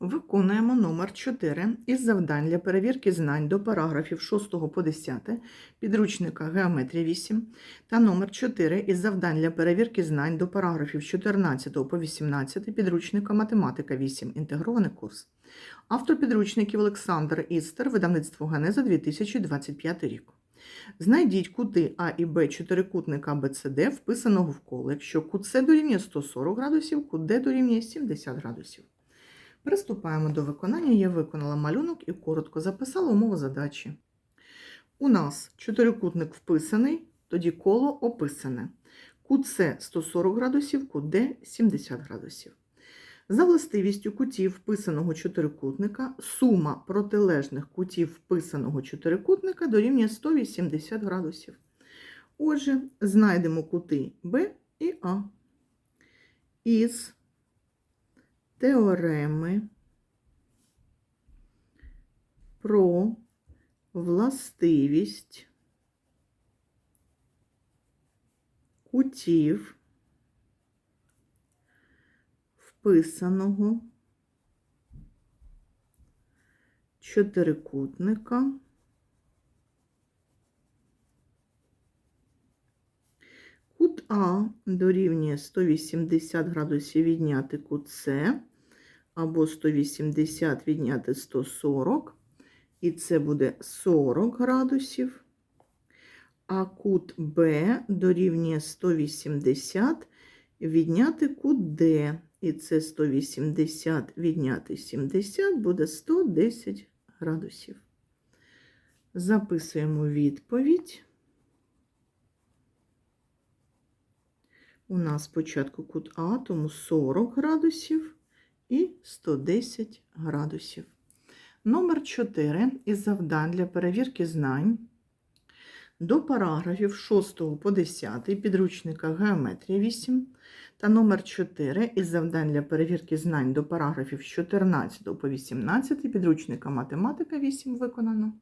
Виконуємо номер 4 із завдань для перевірки знань до параграфів 6 по 10 підручника Геометрія 8 та номер 4 із завдань для перевірки знань до параграфів 14 по 18 підручника Математика 8. Інтегрований курс. Автор підручників Олександр Істер, видавництво Генеза 2025 рік. Знайдіть кути А і Б чотирикутника АБЦД, вписаного в коло, якщо кут С дорівнює 140 градусів, кут Д дорівнює 70 градусів. Приступаємо до виконання. Я виконала малюнок і коротко записала умову задачі. У нас чотирикутник вписаний, тоді коло описане. Кут С 140 градусів, кут Д 70 градусів. За властивістю кутів вписаного чотирикутника сума протилежних кутів вписаного чотирикутника дорівнює 180 градусів. Отже, знайдемо кути Б і А. Із теореми про властивість кутів вписаного чотирикутника Кут А дорівнює 180 градусів відняти кут С, або 180 відняти 140, і це буде 40 градусів. А кут Б дорівнює 180 відняти кут Д, і це 180 відняти 70 буде 110 градусів. Записуємо відповідь. У нас спочатку кут А, тому 40 градусів і 110 градусів. Номер 4 із завдань для перевірки знань до параграфів 6 по 10 підручника Геометрія 8 та номер 4 із завдань для перевірки знань до параграфів з 14 по 18 підручника Математика 8 виконано.